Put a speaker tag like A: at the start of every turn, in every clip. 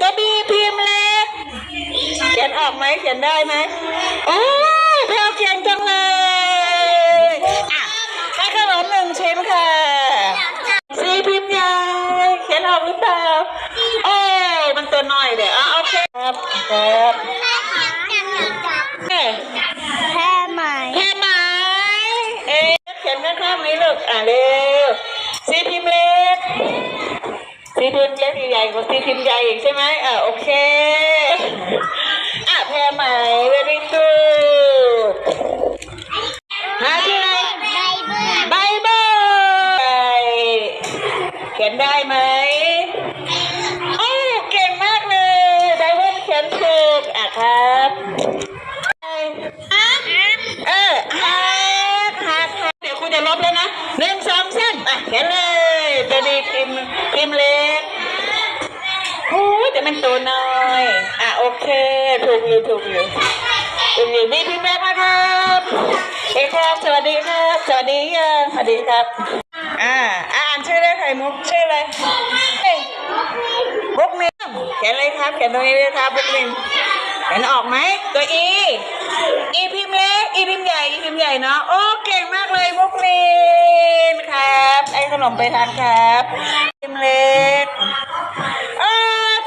A: ตัวบีพิมพ์เล็ก เขียนออกไหมเขียนได้ไหมโอ้ยแพลวเขียนจังเลยอะให้ขนมหนึ่งชิ้นค่ะสีพิมพ์ใหญ่เขียนออกหรือเปล่าโอ้ยมันตัวน้อยเดี๋ยวอะโอเคครับครับเอ๊ะ
B: แพ้ไหม
A: แค่ไหมเอ๊ะเขียนข้างๆนี้ลูกอะเร็วสีพิมพ์เล็ก สีพิมพ์เล็กใหญ่กว่าสีพิมพ์ใหญ่อีกใช่ไหมอะโอเค อะแพรไหม very good หาชื่ออะไร
B: ใบเบิร์
A: ไบเบิลเขียนได้ไหมโอ้เก่งมากเลยไบเบิลเขียนถูกอะครับเออฮักฮักฮักเดี๋ยวคุณจะลบแล้วนะหนึ่งสองสามอะเขียนเลย พิมพ์พิมพ์เล็กโอ้ยแต่มันตัวน้อย อะโอเค ถูกอยู่ถูกอยู่ถูกอยู่นี่พิมพ์แม่มาครับเอ้ครับ สวัสดีครับ สวัสดียังสวัสดีครับ อ่า อ่านชื่อได้ไข่มุกชื่ออะไรบุกนิมเขียนเลยครับเขียนตรงนี้เลยครับบุกนิมเห็นออกไหมตัวอี อีพิมพ์เล็ก อีพิมพ์ใหญ่ อีพิมพ์ใหญ่เนาะ โอ้ เก่งมากเลย อ้ขนมไปทานครับพิมพ์เล็กอ่า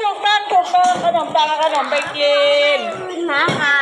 A: ถูกต้องถูกต้องขนมปังเอาขนมไปกิน
B: นะคะ